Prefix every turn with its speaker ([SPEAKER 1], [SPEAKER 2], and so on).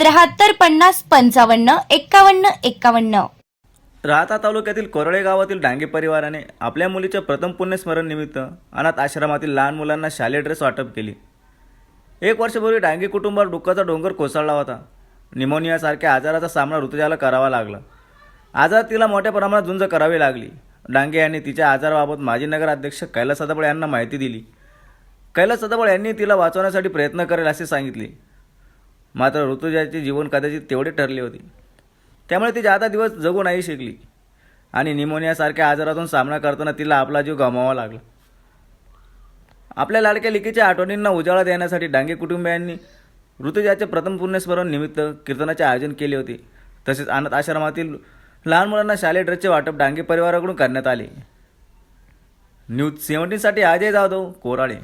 [SPEAKER 1] त्र्याहत्तर पन्नास पंचावन्न एक्कावन्न एक्कावन्न.
[SPEAKER 2] राहता तालुक्यातील कोरळे गावातील डांगे परिवाराने आपल्या मुलीच्या प्रथम पुण्यस्मरण निमित्त अनाथ आश्रमातील लहान मुलांना शालेय ड्रेस वाटप केली. एक वर्षपूर्वी डांगे कुटुंबावर डुक्काचा डोंगर कोसळला होता. निमोनियासारख्या आजाराचा सामना ऋतुजाला करावा लागला. आजार तिला मोठ्या प्रमाणात झुंज करावी लागली. डांगे यांनी तिच्या आजाराबाबत माजी नगराध्यक्ष कैलास सदाबळ यांना माहिती दिली. कैलास सदाबळ यांनी तिला वाचवण्यासाठी प्रयत्न करेल असे सांगितले. मात्र ऋतुजाचे जीवन कदाचित तेवढे ठरले होते. त्यामुळे ती जादा दिवस जगू नाही शिकली. आणि निमोनियासारख्या आजारातून सामना करताना तिला आपला जीव गमावा लागला. आपल्या लाडक्या लिकीच्या आठवणींना उजाळा देण्यासाठी डांगे कुटुंबियांनी ऋतुजाचे प्रथम पुण्यस्मरण निमित्त कीर्तनाचे आयोजन केले होते. तसेच अनाथ आश्रमातील लहान मुलांना शालेय ड्रेसचे वाटप डांगे परिवाराकडून करण्यात आले. न्यूज सेव्हन्टीनसाठी अजय जाधव कोराळे.